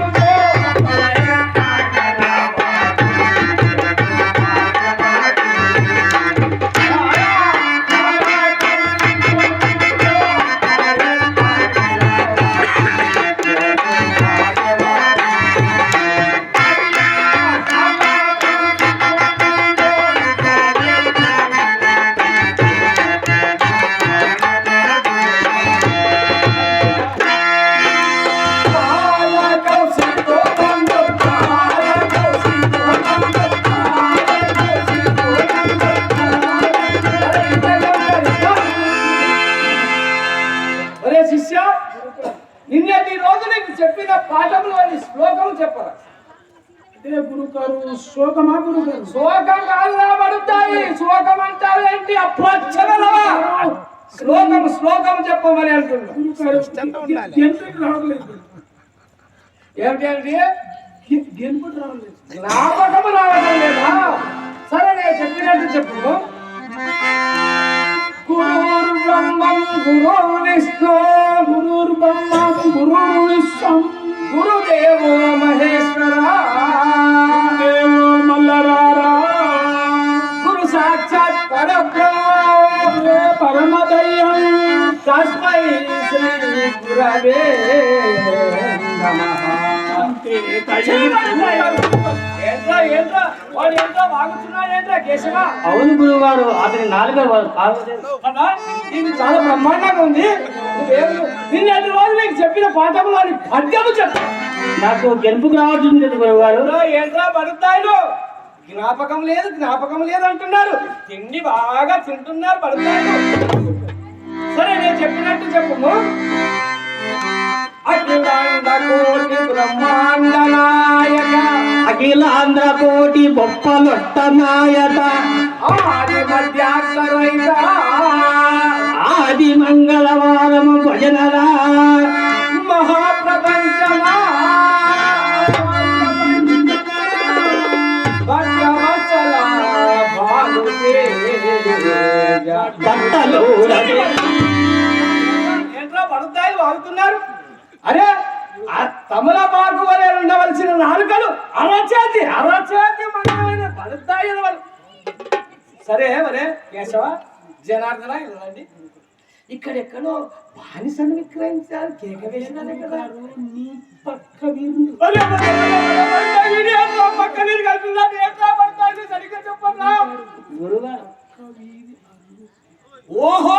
Thank you. చెప్పిన పాఠంలోని శ్లోకం చెప్పరా? అదే గురుగారు శోకమా గురుగారు? శ్లోకం కాదు పడుతాయి. శ్లోకం అంటావేంటి అప్రచ్చనలవా శ్లోకం శ్లోకం చెప్పమని అంటున్నా. గురుగారు ఎందుకు రావట్లేదు. ఏమిటి అంటే? ఎందుకు రావట్లేదు. జ్ఞాపకం రావడం లేదా? సరే నేను చెప్పినట్టు చెప్పు. గురుర్ బ్రహ్మం గురు విష్ణు. గురుర్ బ్రహ్మం గురుర్ తస్మై శ్రీ గురవే ఏంట్రా ఏంట్రా వాడు ఏంట్రా అవును గురుగారు అతని నాలుగో కాదు ఇది చాలా బ్రహ్మాండంగా ఉంది. నువ్వేం- నిన్నటి రోజు నీకు చెప్పిన పాఠంలోని పద్యము చెప్పు నాకు గెలుపుకు రావాల్సింది లేదు గురుగారు ఏంట్రా, పడుతాయో జ్ఞాపకం లేదు జ్ఞాపకం లేదు అంటున్నారు. తిండి బాగా తింటున్నారు పడుతాయిలు సరే నేను చెప్పినట్టు చెప్పు అఖిలాండ కోటి బ్రహ్మాండ నాయక అఖిలాంధ్ర కోటి గొప్ప లొట్ట నాయక ఆది మధ్యాహ్న ఆది మంగళవారము భజనరా. బట్టలు పడుతాయి వాడుతున్నారు అరే తమల పార్కు వలె ఉండవలసిన నాలుకలు అరచేతి అరచేతి మంగళమైన పడుతాయి సరే మరే కేశవ జనార్దన ఇలాంటి ఇక్కడెక్కడో బానిసను విక్రయించారు కేక వేసినారు కదా నీ పక్క వీరు పక్క వీరు ಓಹೋ